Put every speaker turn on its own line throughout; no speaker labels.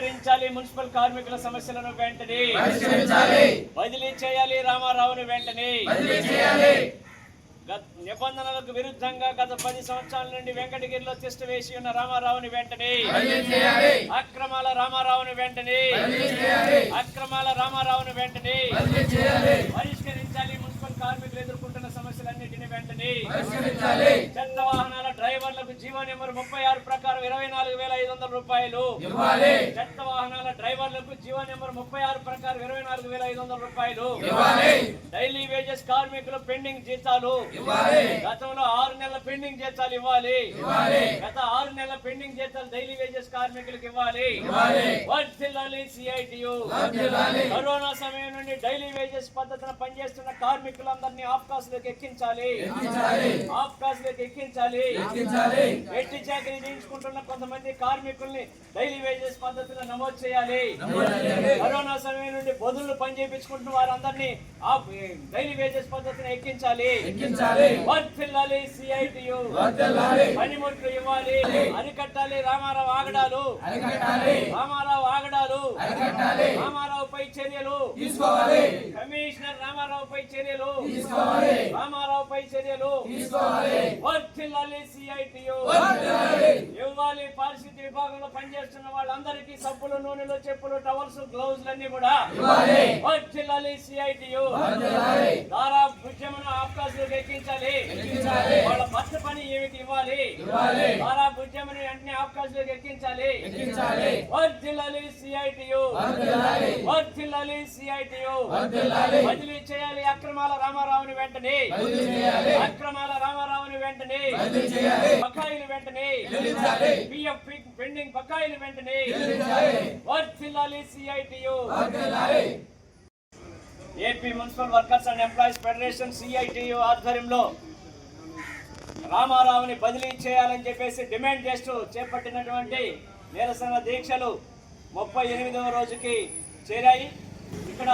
పరిష్కరించాలి మున్సిపల్ కార్మికుల సమస్యలను వెంటనే. బదిలీ చేయాలి రామారావును వెంటనే. నిబంధనలకు విరుద్ధంగా గత పది సంవత్సరాల నుండి వెంకటగిరిలో తిష్ట వేసి ఉన్న రామారావుని వెంటనే. అక్రమాల రామారావుని వెంటనే. అక్రమాల రామారావుని వెంటనే. పరిష్కరించాలి మున్సిపల్ కార్మికులు ఎదుర్కొంటున్న సమస్యలన్నింటినీ వెంటనే. జీవో నెంబర్ ముప్పై ఆరు ప్రకారం ఇరవై నాలుగు వేల ఐదు వందల రూపాయలు. చెత్త వాహనాల డ్రైవర్లకు జీవో నెంబర్ ముప్పై ఆరు ప్రకారం ఇరవై నాలుగు వేల ఐదు వందల రూపాయలు డైలీ వేజెస్ కార్మికులు పెండింగ్ జీతాలు. గతంలో ఆరు నెలల పెండింగ్ జీతాలు ఇవ్వాలి. గత ఆరు నెలల పెండింగ్ జీతాలు డైలీ వేజెస్ కార్మికులకు ఇవ్వాలి. వర్ధిల్లాలి సిఐటియు. కరోనా సమయం నుండి డైలీ వేజెస్ పద్ధతిన పనిచేస్తున్న కార్మికులందరినీ ఆఫ్ కాస్ట్లోకి ఎక్కించాలి. ఆఫ్ కాస్ట్లోకి ఎక్కించాలి. వెట్టి చాకరీ చేయించుకుంటున్న కొంతమంది కార్మికుల్ని డైలీ వేజెస్ పద్ధతిలో నమోదు చేయాలి. కరోనా సమయం నుండి బదులు పని చేయించుకుంటున్న వారందరినీ ఆఫ్ డైలీ వేజెస్ పద్ధతిని ఎక్కించాలి.
ఎక్కించాలి.
వర్ధిల్లాలి సిఐటియు. పనిముట్లు ఇవ్వాలి. అరికట్టాలి రామారావు ఆగడాలు. రామారావు ఆగడాలు.
అరికట్టాలి.
రామారావుపై చర్యలు. కమిషనర్ రామారావుపై చర్యలు. చర్యలు
తీసుకోవాలి.
వర్ధిల్లాలి సిఐటియు. ఇవ్వాలి పారిశుద్ధ్య విభాగంలో పనిచేస్తున్న వాళ్ళందరికీ సబ్బులు నూనెలు చెప్పులు టవల్స్ గ్లౌజ్ అన్ని కూడా
ఇవ్వాలి.
వర్ధిల్లాలి సిఐటియు. దారా భుజమును ఆకాశంలోకి ఎక్కించాలి. వాళ్ళ భర్త పని ఏమిటి ఇవ్వాలి? దారా భుజముని అన్ని ఆకాశంలోకి ఎక్కించాలి. వర్ధిల్లాలి సిఐటియు
వర్ధిల్లాలి
సిఐటియు. బదిలీ చేయాలి అక్రమాల రామారావుని వెంటనే. అక్రమాల రామారావుని వెంటనే. బకాయిలు వెంటనే. పిఎఫ్ పెండింగ్ బకాయిలు వెంటనే. వర్ధిల్లాలి CITU. AP municipal workers and employees federation CITU ఆధ్వర్యంలో రామారావుని బదిలీ చేయాలని చెప్పేసి డిమాండ్ చేస్తూ చేపట్టినటువంటి నిరసన దీక్షలు ముప్పై ఎనిమిదవ రోజుకి చేరాయి ఇక్కడ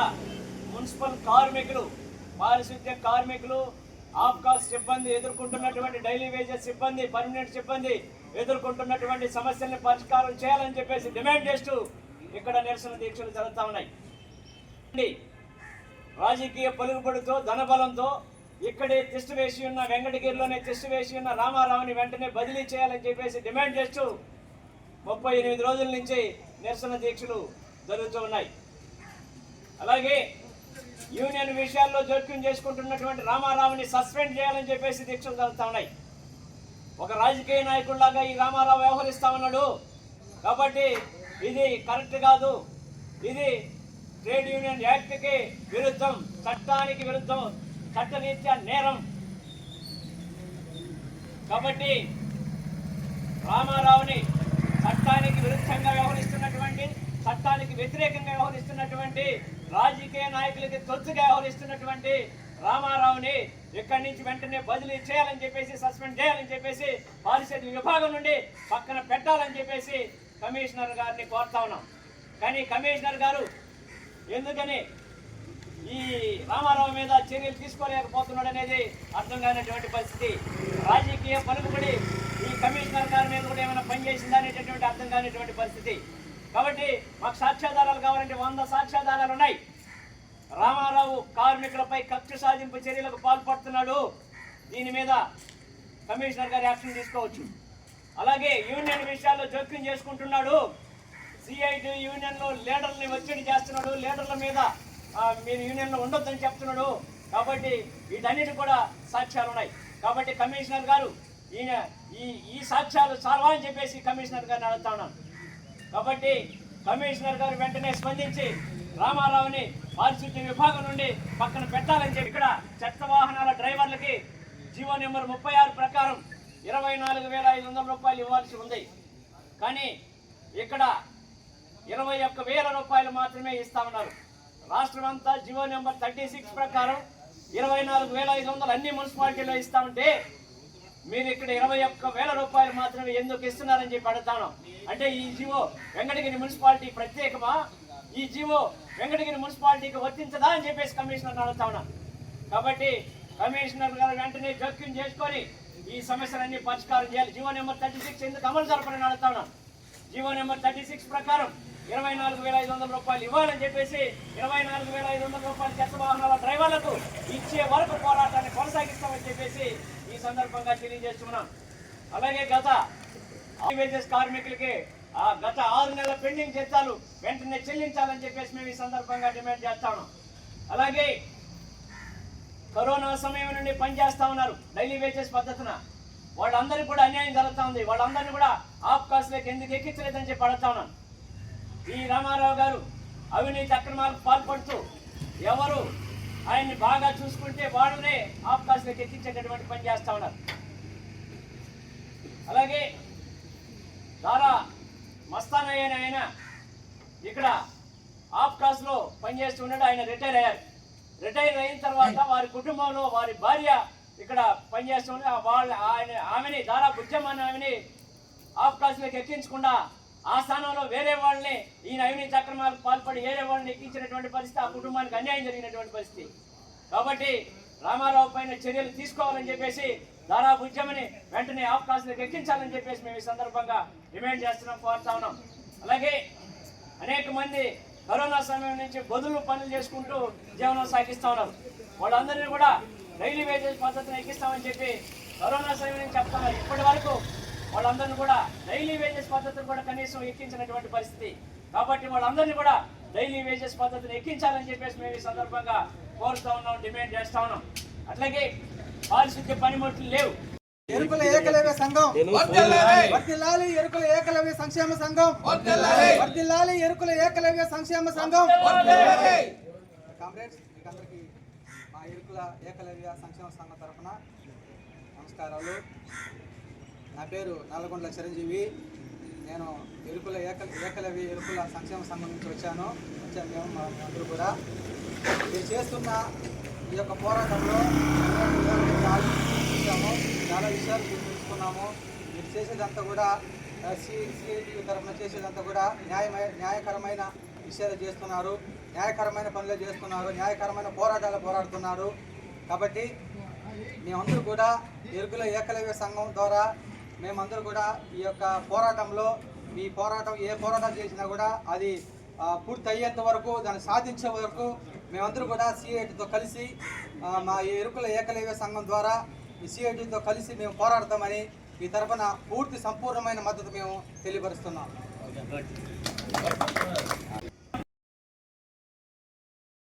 మున్సిపల్ కార్మికులు పారిశుద్ధ్య కార్మికులు ఆఫ్కాస్ సిబ్బంది ఎదుర్కొంటున్నటువంటి డైలీ వేజెస్ సిబ్బంది పర్మనెంట్ సిబ్బంది ఎదుర్కొంటున్నటువంటి సమస్యల్ని పరిష్కారం చేయాలని చెప్పేసి డిమాండ్ చేస్తూ ఇక్కడ నిరసన దీక్షలు జరుగుతూ ఉన్నాయి అండి. రాజకీయ పలుకుబడితో ధనబలంతో ఇక్కడే తిష్ట వేసి ఉన్న వెంకటగిరిలోనే తిష్ట వేసి ఉన్న రామారావుని వెంటనే బదిలీ చేయాలని చెప్పేసి డిమాండ్ చేస్తూ ముప్పై ఎనిమిది రోజుల నుంచి నిరసన దీక్షలు జరుగుతూ ఉన్నాయి అలాగే యూనియన్ విషయాల్లో జోక్యం చేసుకుంటున్నటువంటి రామారావుని సస్పెండ్ చేయాలని చెప్పేసి దీక్షలు జరుగుతూ ఉన్నాయి ఒక రాజకీయ నాయకుడిలాగా ఈ రామారావు వ్యవహరిస్తా ఉన్నాడు కాబట్టి ఇది కరెక్ట్ కాదు. ఇది ట్రేడ్ యూనియన్ యాక్ట్కి విరుద్ధం. చట్టానికి విరుద్ధం. చట్టరీత్యా నేరం. కాబట్టి రామారావుని చట్టానికి విరుద్ధంగా వ్యవహరిస్తున్నటువంటి చట్టానికి వ్యతిరేకంగా వ్యవహరిస్తున్నటువంటి రాజకీయ నాయకులకి తొత్తుగా వ్యవహరిస్తున్నటువంటి రామారావుని ఇక్కడి నుంచి వెంటనే బదిలీ చేయాలని చెప్పేసి సస్పెండ్ చేయాలని చెప్పేసి పారిశుద్ధ్య విభాగం నుండి పక్కన పెట్టాలని చెప్పేసి కమిషనర్ గారిని కోరుతా ఉన్నాం. కానీ కమిషనర్ గారు ఎందుకని ఈ రామారావు మీద చర్యలు తీసుకోలేకపోతున్నాడు అనేది అర్థం కానటువంటి పరిస్థితి. రాజకీయ పలుకుబడి ఈ కమిషనర్ గారి మీద కూడా ఏమైనా పనిచేసిందా అనేటటువంటి అర్థం కానిటువంటి పరిస్థితి. కాబట్టి మాకు సాక్ష్యాధారాలు కావాలంటే వంద సాక్ష్యాధారాలు ఉన్నాయి. కార్మికులపై కక్ష సాధింపు చర్యలకు పాల్పడుతున్నాడు. దీని మీద కమిషనర్ గారు యాక్షన్ తీసుకోవచ్చు. అలాగే యూనియన్ విషయాల్లో జోక్యం చేసుకుంటున్నాడు. సిఐటి యూనియన్లో లీడర్ని ఒత్తిడి చేస్తున్నాడు. లీడర్ల మీద మీరు యూనియన్లో ఉండొద్దని చెప్తున్నాడు. కాబట్టి వీటన్నిటి కూడా సాక్ష్యాలు ఉన్నాయి. కాబట్టి కమిషనర్ గారు ఈయన ఈ ఈ సాక్ష్యాలు చాలా చెప్పేసి కమిషనర్ గారిని అడుగుతా ఉన్నాను. కాబట్టి కమిషనర్ గారు వెంటనే స్పందించి రామారావుని పారిశుద్ధ్య విభాగం నుండి పక్కన పెట్టాలని చెప్పి ఇక్కడ చెత్త వాహనాల డ్రైవర్లకి జీవో నెంబర్ ముప్పై ఆరు ప్రకారం ఇరవై నాలుగు వేల ఐదు వందల రూపాయలు ఇవ్వాల్సి ఉంది. కానీ ఇక్కడ ఇరవై ఒక్క వేల రూపాయలు మాత్రమే ఇస్తామన్నారు రాష్ట్రం అంతా జియో నెంబర్ థర్టీ సిక్స్ ప్రకారం ఇరవై నాలుగు వేల ఐదు వందలు అన్ని మున్సిపాలిటీలో ఇస్తామంటే మీరు ఇక్కడ ఇరవై ఒక్క వేల రూపాయలు మాత్రమే ఎందుకు ఇస్తున్నారని చెప్పి అడుగుతాను అంటే ఈ జీవో వెంకటగిరి మున్సిపాలిటీ ప్రత్యేకమా? ఈ జీవో వెంకటగిరి మున్సిపాలిటీకి వర్తించదా అని చెప్పేసి కమిషనర్ అడుగుతా ఉన్నాను కాబట్టి కమిషనర్ గారు వెంటనే జోక్యం చేసుకొని ఈ సమస్యలన్నీ పరిష్కారం చేయాలి. జీవో నెంబర్ థర్టీ సిక్స్ ఎందుకు అమలు జరపని అడుగుతా ఉన్నాను జీవో నెంబర్ థర్టీ సిక్స్ ప్రకారం ఇరవై నాలుగు వేల ఐదు వందల రూపాయలు ఇవ్వాలని చెప్పేసి ఇరవై నాలుగు వేల ఐదు వందల రూపాయలు చెత్త వాహనాల డ్రైవర్లకు ఇచ్చే వరకు పోరాటాన్ని కొనసాగిస్తామని చెప్పేసి ఈ సందర్భంగా తెలియజేస్తున్నాం. అలాగే గత కార్మికులకి ఆ గత ఆరు నెలల పెండింగ్ జీతాలు వెంటనే చెల్లించాలని చెప్పేసి మేము ఈ సందర్భంగా డిమాండ్ చేస్తాను అలాగే కరోనా సమయం నుండి పనిచేస్తా ఉన్నారు డైలీ వేజెస్ పద్ధతిన. వాళ్ళందరికీ కూడా అన్యాయం జరుగుతూ ఉంది. వాళ్ళందరినీ కూడా ఆఫ్ కాస్ట్లోకి ఎందుకు ఎక్కించలేదని చెప్పి అడుగుతా ఉన్నాను. ఈ రామారావు గారు అవినీతి అక్రమాలకు పాల్పడుతూ ఎవరు ఆయన్ని బాగా చూసుకుంటే వాళ్ళనే ఆఫ్ కాస్ట్లోకి ఎక్కించేటటువంటి పని చేస్తా ఉన్నారు. అలాగే దారా మస్తానయ్య ఆయన ఇక్కడ ఆఫ్ కాస్ట్లో పనిచేస్తున్నాడు ఆయన రిటైర్ అయ్యారు. రిటైర్ అయిన తర్వాత వారి కుటుంబంలో వారి భార్య ఇక్కడ పనిచేస్తుంది వాళ్ళ ఆయన ఆమెని దారా బుజ్జమ్మ ఆమెని ఆఫ్ కాస్ట్లోకి ఎక్కించకుండా ఆ స్థానంలో వేరే వాళ్ళని ఈయన అవినీతి అక్రమాలకు పాల్పడి వేరే వాళ్ళని ఎక్కించినటువంటి పరిస్థితి ఆ కుటుంబానికి అన్యాయం జరిగినటువంటి పరిస్థితి. కాబట్టి రామారావు పైన చర్యలు తీసుకోవాలని చెప్పేసి దారా బుజ్జమ్మని వెంటనే ఆఫ్ కాస్ట్లోకి ఎక్కించాలని చెప్పేసి మేము ఈ సందర్భంగా డిమాండ్ చేస్తున్నాం కోరుతా ఉన్నాం. అలాగే అనేక మంది కరోనా సమయం నుంచి బదులు పనులు చేసుకుంటూ జీవనం సాగిస్తా ఉన్నారు. వాళ్ళందరినీ కూడా డైలీ వేజెస్ పద్ధతిని ఎక్కిస్తామని చెప్పి కరోనా సమయం నుంచి చెప్తున్నారు. ఇప్పటి వరకు వాళ్ళందరినీ కూడా డైలీ వేజెస్ పద్ధతిని కూడా కనీసం ఎక్కించినటువంటి పరిస్థితి. కాబట్టి వాళ్ళందరినీ కూడా డైలీ వేజెస్ పద్ధతిని ఎక్కించాలని చెప్పేసి మేము ఈ సందర్భంగా కోరుతా ఉన్నాం డిమాండ్ చేస్తా ఉన్నాం. అట్లాగే పారిశుద్ధ్య పనిముట్లు లేవు.
ఎరుకుల ఏకలవ్య సంఘం.
వర్ధిల్లాలి
ఎరుకుల ఏకలవ్య సంక్షేమ సంఘం.
వర్ధిల్లాలి
ఎరుకుల ఏకలవ్య సంక్షేమ సంఘం. కామ్రేడ్స్ మీకు అందరికీ మా ఎరుకుల ఏకలవ్య సంక్షేమ సంఘం తరఫున నమస్కారాలు. నా పేరు నల్లగొండల చిరంజీవి. నేను ఎరుకుల ఏక ఏకలవ్య ఎరుకుల సంక్షేమ సంఘం నుంచి వచ్చాను. వచ్చాను మేము మా అందరూ కూడా. మీరు చేస్తున్న ఈ యొక్క పోరాటంలో చాలా విషయాలు గుర్తుంచుకున్నాము తెలుసుకున్నాము మీరు చేసేదంతా కూడా సి సిఐటి తరఫున చేసేదంతా కూడా న్యాయమై న్యాయకరమైన విషయాలు చేస్తున్నారు. న్యాయకరమైన పనులు చేస్తున్నారు. న్యాయకరమైన పోరాటాలు పోరాడుతున్నారు. కాబట్టి మేమందరూ కూడా ఎరుకుల ఏకలవ్య సంఘం ద్వారా మేమందరూ కూడా ఈ యొక్క పోరాటంలో ఈ పోరాటం ఏ పోరాటం చేసినా కూడా అది పూర్తి అయ్యేంత వరకు దాన్ని సాధించే వరకు మేమందరూ కూడా సిఐటితో కలిసి మా ఈ ఎరుకుల ఏకలవ్య సంఘం ద్వారా ఈ సిఐటితో కలిసి మేము పోరాడతామని ఈ తరఫున పూర్తి సంపూర్ణమైన మద్దతు మేము తెలియపరుస్తున్నాం.